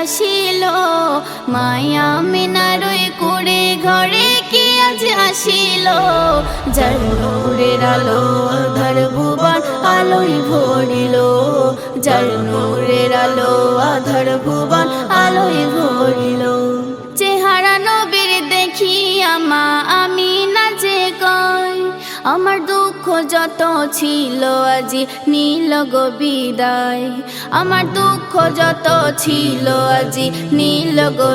আসিল? মায়া মিনারই কুড়ে ঘরে কে আজ আসিল, যার নূরের আলো আধার ভুবন আলোয় ভরিল, যার নূরের আলো আধার ভুবন আলোয় ভরিল। চেহারা নবীর দেখি আমা, আমি না যে কয় আমার দুঃখ যত ছিল আজি নীল গো আমার দুঃখ যত ছিল আজি নীল গো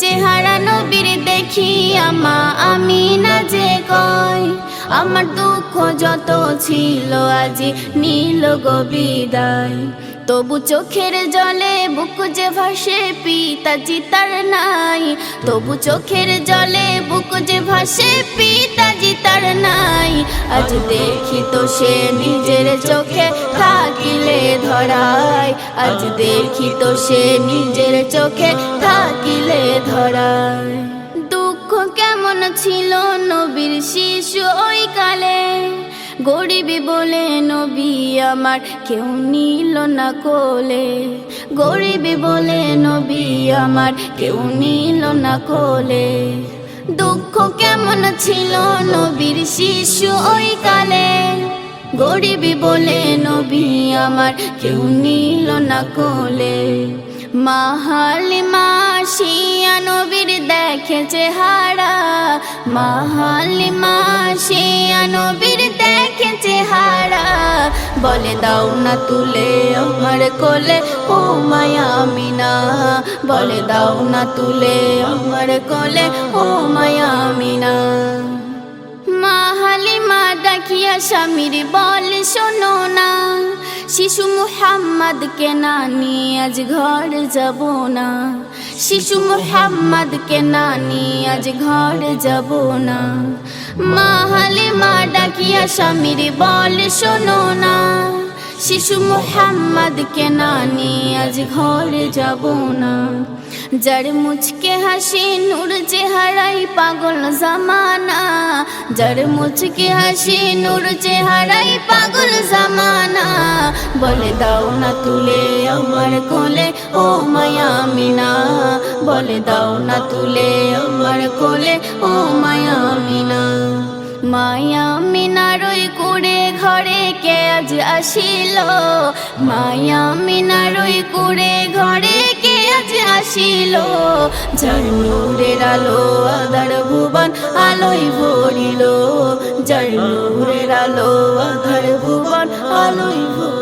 চেহারা নবীর দেখি আমা না যে কয় আমার দুঃখ যত ছিল আজি নীল গো বিদায়। তবু চোখের জলে বুক যে ভাসে পিতাজি তার নাই। তবু চোখের জলে বুক যে ভাসে পিতাজি তার নাই। আজ দেখি তো সে নিজের চোখে থাকিলে ধরায়। আজ দেখি তো সে নিজের চোখে থাকিলে ধরায়। কেমন ছিল নবীর শিশু ওই কালে? গরিবি বলে, নবী আমার কেউ নিল না কোলে। গরিবি বলে, নবী আমার কেউ নিল না কোলে। দুঃখ কেমন ছিল নবীর শিশু ওই কালে? গরিবি বলে, নবী আমার কেউ নিল না কোলে। মাহালি মাসিয়া নবীর দেখেছে হারা মাহালি মাসিয়া নবীর দেখেছে হারা বলে, দাও না তুলে আমার কোলে, ও মায়ামিনা বলে, দাও না তুলে আমার কোলে, ও মায়া মিনা। মা হালিমা ডাকিয়া স্বামীর বল, শোনো না, শিশু মুহাম্মদকে না নিয়ে আজ ঘর যাব না। শিশু মোহাম্মদকে না নিয়ে আজ ঘর যাব না। মা হালিমা ডাকিয়া স্বামীর বল শোনো না। শিশু মুহাম্মদকে না নিয়ে আজ ঘরে যাব না। যার মুচকে হাসি, নূর চেহারাই পাগল জামানা। যার মুচকে হাসি, নূর চেহারাই পাগল জামানা। বলে দাও না তুলে আমার কোলে, ও মায়া মিনা। বলে দাও না তুলে আমার কোলে, ও মায়া মিনা। মায়া মিনারই কুড়ে ঘরে কে আজ আসিল? মায়া মিনারই কুড়ে ঘরে কে আজ আসিল? যার আলো আধার ভুবন আলোয় ভরিল। নূরের আলো আধার ভুবন আলোয় ভরিল।